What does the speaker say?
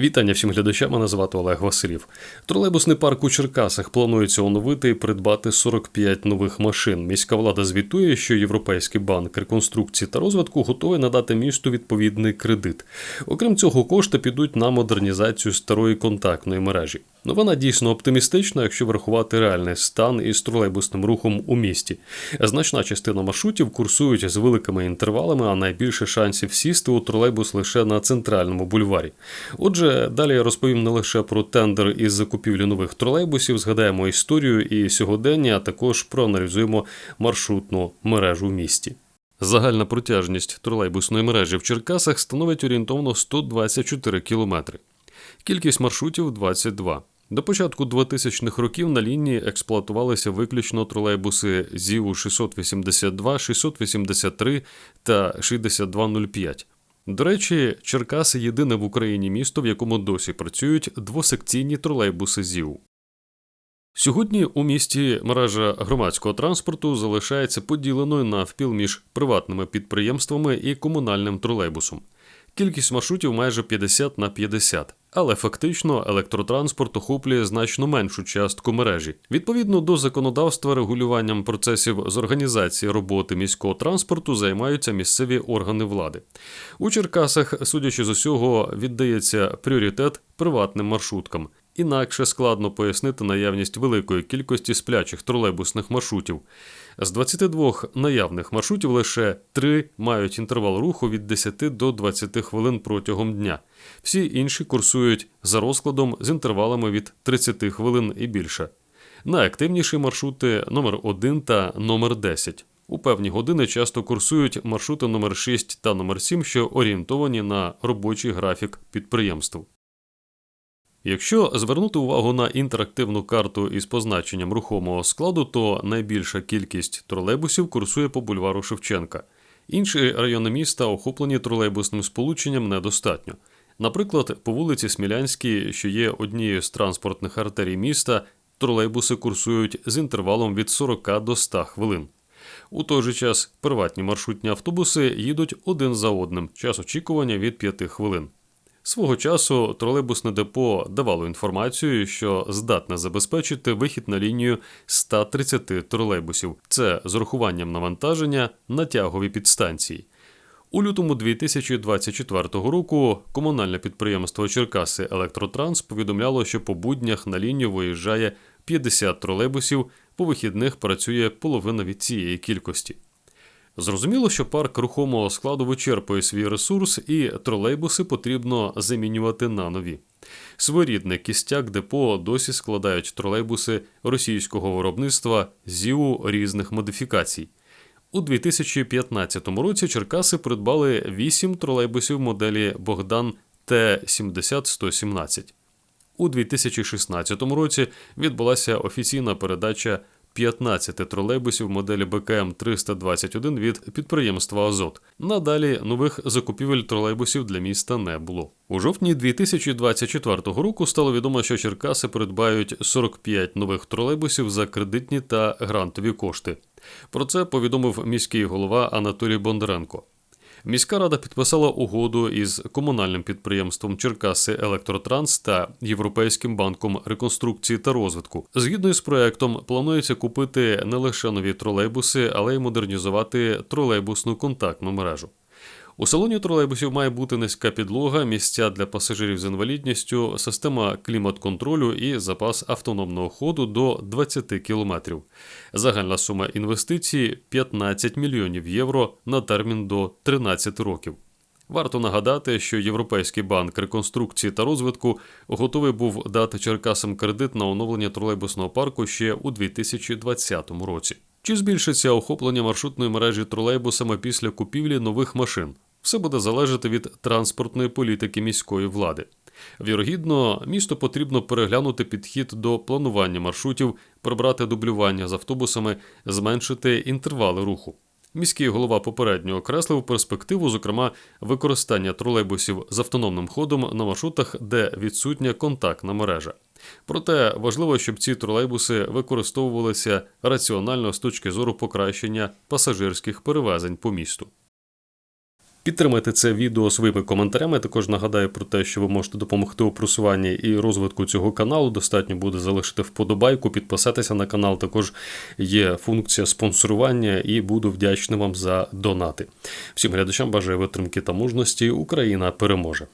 Вітання всім глядачам. Мене звати Олег Василів. Тролейбусний парк у Черкасах планується оновити і придбати 45 нових машин. Міська влада звітує, що Європейський банк реконструкції та розвитку готовий надати місту відповідний кредит. Окрім цього, кошти підуть на модернізацію старої контактної мережі. Новина дійсно оптимістична, якщо врахувати реальний стан із тролейбусним рухом у місті. Значна частина маршрутів курсують з великими інтервалами, а найбільше шансів сісти у тролейбус лише на центральному бульварі. Отже, далі я розповім не лише про тендер із закупівлі нових тролейбусів, згадаємо історію і сьогодення, а також проаналізуємо маршрутну мережу в місті. Загальна протяжність тролейбусної мережі в Черкасах становить орієнтовно 124 кілометри. Кількість маршрутів 22. До початку 2000-х років на лінії експлуатувалися виключно тролейбуси ЗІУ 682, 683 та 6205. До речі, Черкаси єдине в Україні місто, в якому досі працюють двосекційні тролейбуси ЗІУ. Сьогодні у місті мережа громадського транспорту залишається поділеною навпіл між приватними підприємствами і комунальним тролейбусом. Кількість маршрутів майже 50 на 50, але фактично електротранспорт охоплює значно меншу частку мережі. Відповідно до законодавства, регулюванням процесів з організації роботи міського транспорту займаються місцеві органи влади. У Черкасах, судячи з усього, віддається пріоритет приватним маршруткам. Інакше складно пояснити наявність великої кількості сплячих тролейбусних маршрутів. З 22 наявних маршрутів лише 3 мають інтервал руху від 10 до 20 хвилин протягом дня. Всі інші курсують за розкладом з інтервалами від 30 хвилин і більше. Найактивніші маршрути номер 1 та номер 10 У певні години часто курсують маршрути номер 6 та номер 7 що орієнтовані на робочий графік підприємств. Якщо звернути увагу на інтерактивну карту із позначенням рухомого складу, то найбільша кількість тролейбусів курсує по бульвару Шевченка. Інші райони міста охоплені тролейбусним сполученням недостатньо. Наприклад, по вулиці Смілянській, що є однією з транспортних артерій міста, тролейбуси курсують з інтервалом від 40 до 100 хвилин. У той же час приватні маршрутні автобуси їдуть один за одним, час очікування від 5 хвилин. Свого часу тролейбусне депо давало інформацію, що здатне забезпечити вихід на лінію 130 тролейбусів. Це з урахуванням навантаження на тягові підстанції. У лютому 2024 року комунальне підприємство Черкаси Електротранс повідомляло, що по буднях на лінію виїжджає 50 тролейбусів, по вихідних працює половина від цієї кількості. Зрозуміло, що парк рухомого складу вичерпує свій ресурс, і тролейбуси потрібно замінювати на нові. Своєрідний кістяк депо досі складають тролейбуси російського виробництва ЗІУ різних модифікацій. У 2015 році Черкаси придбали 8 тролейбусів моделі Богдан Т-70-117. У 2016 році відбулася офіційна передача 15 тролейбусів моделі БКМ 321 від підприємства Азот. Надалі нових закупівель тролейбусів для міста не було. У жовтні 2024 року стало відомо, що Черкаси придбають 45 нових тролейбусів за кредитні та грантові кошти. Про це повідомив міський голова Анатолій Бондаренко. Міська рада підписала угоду із комунальним підприємством Черкаси Електротранс та Європейським банком реконструкції та розвитку. Згідно із проектом, планується купити не лише нові тролейбуси, але й модернізувати тролейбусну контактну мережу. У салоні тролейбусів має бути низька підлога, місця для пасажирів з інвалідністю, система клімат-контролю і запас автономного ходу до 20 км. Загальна сума інвестицій 15 мільйонів євро на термін до 13 років. Варто нагадати, що Європейський банк реконструкції та розвитку готовий був дати Черкасам кредит на оновлення тролейбусного парку ще у 2020 році. Чи збільшиться охоплення маршрутної мережі тролейбусами після купівлі нових машин? Все буде залежати від транспортної політики міської влади. Вірогідно, місту потрібно переглянути підхід до планування маршрутів, прибрати дублювання з автобусами, зменшити інтервали руху. Міський голова попередньо окреслив перспективу, зокрема, використання тролейбусів з автономним ходом на маршрутах, де відсутня контактна мережа. Проте важливо, щоб ці тролейбуси використовувалися раціонально з точки зору покращення пасажирських перевезень по місту. Підтримайте це відео своїми коментарями. Також нагадаю про те, що ви можете допомогти у просуванні і розвитку цього каналу. Достатньо буде залишити вподобайку, підписатися на канал. Також є функція спонсорування і буду вдячний вам за донати. Всім глядачам бажаю витримки та мужності. Україна переможе.